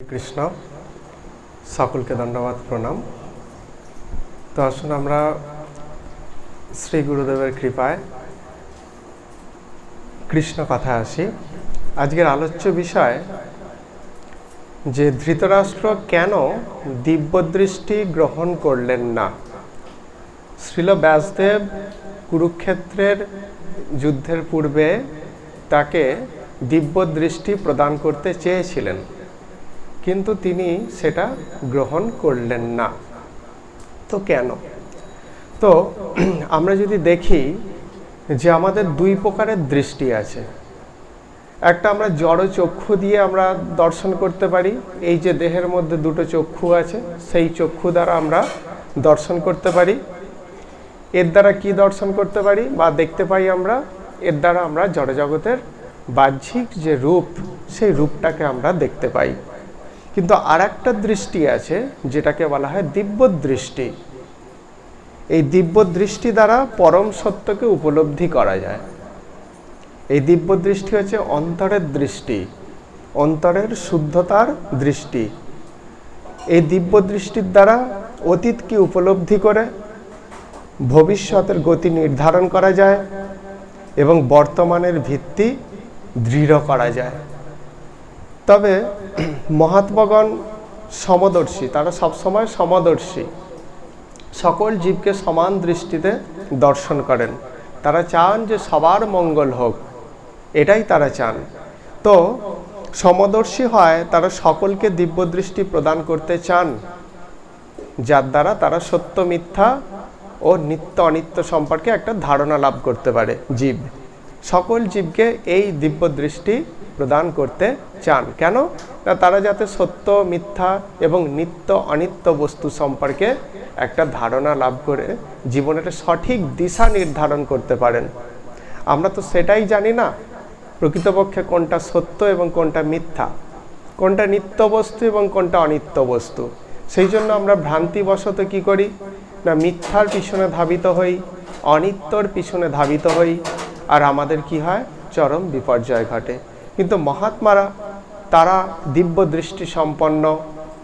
কৃষ্ণ সকলকে ধন্যবাদ, প্রণাম। তো আসুন আমরা শ্রী গুরুদেবের কৃপায় কৃষ্ণ কথা আসি। আজকের আলোচ্য বিষয়, যে ধৃতরাষ্ট্র কেন দিব্যদৃষ্টি গ্রহণ করলেন না? শ্রীল ব্যাসদেব কুরুক্ষেত্রের যুদ্ধের পূর্বে তাকে দিব্যদৃষ্টি প্রদান করতে চেয়েছিলেন। কিন্তু তিনি সেটা গ্রহণ করলেন না। তো কেন? তো আমরা যদি দেখি যে আমাদের দুই প্রকারের দৃষ্টি আছে। একটা আমরা জড় চক্ষু দিয়ে আমরা দর্শন করতে পারি, এই যে দেহের মধ্যে দুটো চক্ষু আছে, সেই চক্ষু দ্বারা আমরা দর্শন করতে পারি। এর দ্বারা কি দর্শন করতে পারি? বা দেখতে পাই আমরা, এর দ্বারা আমরা জড়জগতের বাহ্যিক যে রূপ, সেই রূপটাকে আমরা দেখতে পাই। কিন্তু আর একটা দৃষ্টি আছে যেটাকে বলা হয় দিব্য দৃষ্টি এই দিব্য দৃষ্টি দ্বারা পরম সত্যকে উপলব্ধি করা যায়। এই দিব্য দৃষ্টি হচ্ছে অন্তরের দৃষ্টি, অন্তরের শুদ্ধতার দৃষ্টি। এই দিব্য দৃষ্টির দ্বারা অতীতকে উপলব্ধি করে ভবিষ্যতের গতি নির্ধারণ করা যায় এবং বর্তমানের ভিত্তি দৃঢ় করা যায়। তবে মহাত্মাগণ সমদর্শী, তারা সবসময় সমদর্শী। সকল জীবকে সমান দৃষ্টিতে দর্শন করেন। তারা চান যে সবার মঙ্গল হোক, এটাই তারা চান। তো সমদর্শী হয়, তারা সকলকে দিব্য দৃষ্টি প্রদান করতে চান, যার দ্বারা তারা সত্য, মিথ্যা ও নিত্য, অনিত্য সম্পর্কে একটা ধারণা লাভ করতে পারে জীব। সকল জীবকে এই দিব্য দৃষ্টি প্রদান করতে চান। কেন? না, তারা যাতে সত্য, মিথ্যা এবং নিত্য অনিত্য বস্তু সম্পর্কে একটা ধারণা লাভ করে জীবনের সঠিক দিশা নির্ধারণ করতে পারেন। আমরা তো সেটাই জানি না প্রকৃতপক্ষে কোনটা সত্য এবং কোনটা মিথ্যা। কোনটা নিত্য বস্তু এবং কোনটা অনিত্য বস্তু। সেই জন্য আমরা ভ্রান্তিবশত কি করি? না, মিথ্যার পিছনে ধাবিত হই, অনিত্যর পিছনে ধাবিত হই, আর আমাদের কি হয়? চরম বিপর্যয় ঘটে। কিন্তু মহাত্মারা, তারা দিব্য দৃষ্টি সম্পন্ন,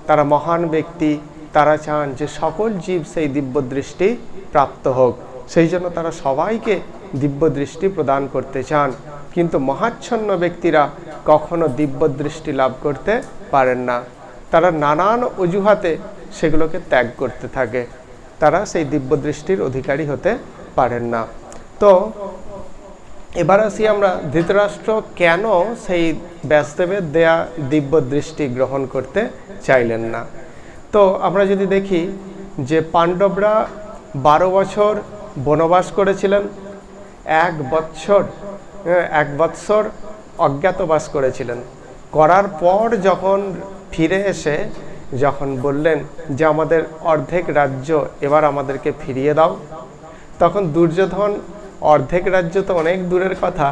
তারা মহান ব্যক্তি, তারা চান যে সকল জীব সেই দিব্য দৃষ্টি প্রাপ্ত হোক। সেই জন্য তারা সবাইকে দিব্য দৃষ্টি প্রদান করতে চান। কিন্তু মহাচ্ছন্ন ব্যক্তিরা কখনো দিব্য দৃষ্টি লাভ করতে পারেন না। তারা নানান অজুহাতে সেগুলোকে ত্যাগ করতে থাকে। তারা সেই দিব্য দৃষ্টির অধিকারী হতে পারেন না। তো এবার আসি আমরা ধৃতরাষ্ট্র কেন সেই ব্যাসদেবের দেয়া দিব্য দৃষ্টি গ্রহণ করতে চাইলেন না? তো আমরা যদি দেখি যে পাণ্ডবরা বারো বছর বনবাস করেছিলেন, এক বৎসর এক বৎসর অজ্ঞাতবাস করেছিলেন। করার পর যখন ফিরে এসে যখন বললেন যে আমাদের অর্ধেক রাজ্য এবার আমাদেরকে ফিরিয়ে দাও, তখন দুর্যোধন অর্ধেক রাজ্য তো অনেক দূরের কথা।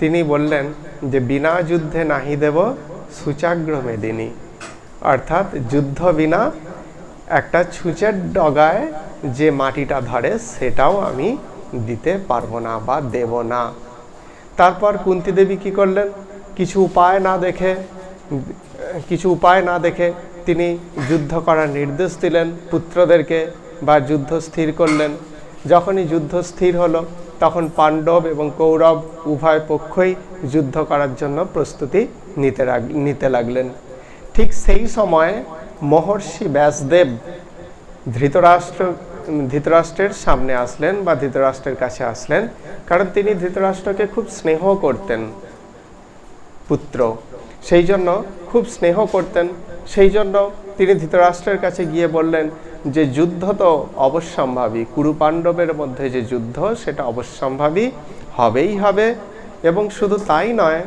তিনি বললেন যে, বিনা যুদ্ধে নাহি দেব সুচাগ্র মেদিনী। অর্থাৎ যুদ্ধ বিনা একটা ছুঁচের ডগায় যে মাটিটা ধরে, সেটাও আমি দিতে পারব না বা দেব না। তারপর কুন্তি দেবী কি করলেন? কিছু উপায় না দেখে, কিছু উপায় না দেখে তিনি যুদ্ধ করার নির্দেশ দিলেন পুত্রদেরকে বা যুদ্ধ স্থির করলেন। যখনই যুদ্ধ স্থির হলো তখন পাণ্ডব এবং কৌরব উভয় পক্ষই যুদ্ধ করার জন্য প্রস্তুতি নিতে নিতে লাগলেন। ঠিক সেই সময় মহর্ষি ব্যাসদেব ধৃতরাষ্ট্র, ধৃতরাষ্ট্রের সামনে আসলেন বা ধৃতরাষ্ট্রের কাছে আসলেন, কারণ তিনি ধৃতরাষ্ট্রকে খুব স্নেহ করতেন, পুত্র। সেই জন্য খুব স্নেহ করতেন। সেই জন্য তিনি ধৃতরাষ্ট্রের কাছে গিয়ে বললেন যে যুদ্ধ তো অবশ্যম্ভাবী, কুরুপাণ্ডবের মধ্যে যে যুদ্ধ সেটা অবশ্যম্ভাবী হবেই হবে এবং শুধু তাই নয়,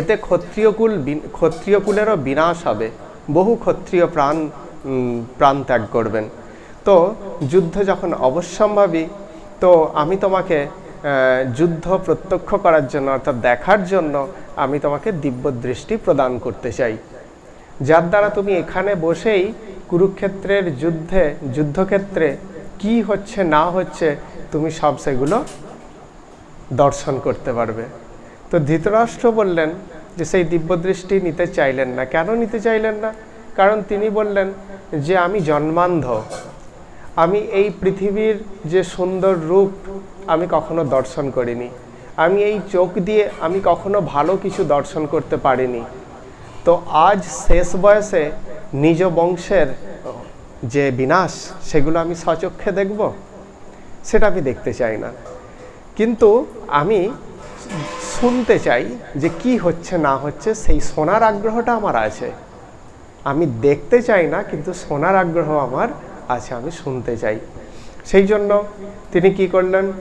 এতে ক্ষত্রিয়কুল ক্ষত্রিয়কুলেরও বিনাশ হবে, বহু ক্ষত্রিয় প্রাণ প্রাণ ত্যাগ করবেন। তো যুদ্ধ যখন অবশ্যম্ভাবী, তো আমি তোমাকে যুদ্ধ প্রত্যক্ষ করার জন্য অর্থাৎ দেখার জন্য আমি তোমাকে দিব্য দৃষ্টি প্রদান করতে চাই। যার দ্বারা তুমি এখানে বসেই কুরুক্ষেত্রের যুদ্ধে, যুদ্ধক্ষেত্রে কি হচ্ছে, না হচ্ছে, তুমি সব সেগুলো দর্শন করতে পারবে। তো ধৃতরাষ্ট্র বললেন যে, সেই দিব্যদৃষ্টি নিতে চাইলেন না। কেন নিতে চাইলেন না? কারণ তিনি বললেন যে, আমি জন্মান্ধ। আমি এই পৃথিবীর যে সুন্দর রূপ, আমি কখনো দর্শন করিনি। আমি এই চোখ দিয়ে, আমি কখনো ভালো কিছু দর্শন করতে পারিনি। তো আজ শেষ বয়সে নিজ বংশের যে বিনাশ, সেগুলো আমি সচক্ষে দেখব? সেটা আমি দেখতে চাই না। কিন্তু আমি শুনতে চাই যে কি হচ্ছে, না হচ্ছে, সেই শোনার আগ্রহটা আমার আছে। আমি দেখতে চাই না, কিন্তু শোনার আগ্রহ আমার আছে, আমি শুনতে চাই। সেই জন্য তিনি কি করলেন?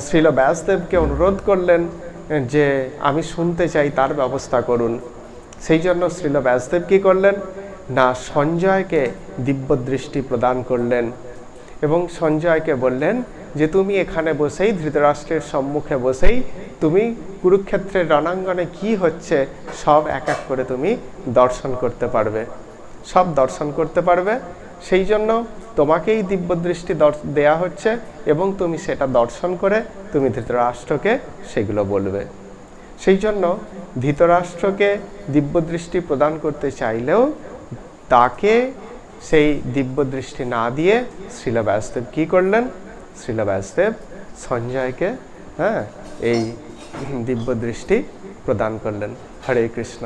শ্রীল ব্যাসদেবকে অনুরোধ করলেন যে আমি শুনতে চাই, তার ব্যবস্থা করুন। সেই জন্য শ্রীল ব্যাসদেব কী করলেন? না সঞ্জয়কে দিব্যদৃষ্টি প্রদান করলেন এবং সঞ্জয়কে বললেন যে, তুমি এখানে বসেই ধৃতরাষ্ট্রের সম্মুখে বসেই তুমি কুরুক্ষেত্রের রণাঙ্গনে কি হচ্ছে সব এক এক করে তুমি দর্শন করতে পারবে। সব দর্শন করতে পারবে। সেই জন্য তোমাকেই দিব্যদৃষ্টি দর্শ- দেয়া হচ্ছে এবং তুমি সেটা দর্শন করে তুমি ধৃতরাষ্ট্রকে সেগুলো বলবে। সেই জন্য ধৃতরাষ্ট্রকে দিব্যদৃষ্টি প্রদান করতে চাইলেও তাকে সেই দিব্যদৃষ্টি না দিয়ে শ্রীল ব্যাসদেব কী করলেন? শ্রীল ব্যাসদেব সঞ্জয়কে হ্যাঁ এই দিব্যদৃষ্টি প্রদান করলেন। হরে কৃষ্ণ।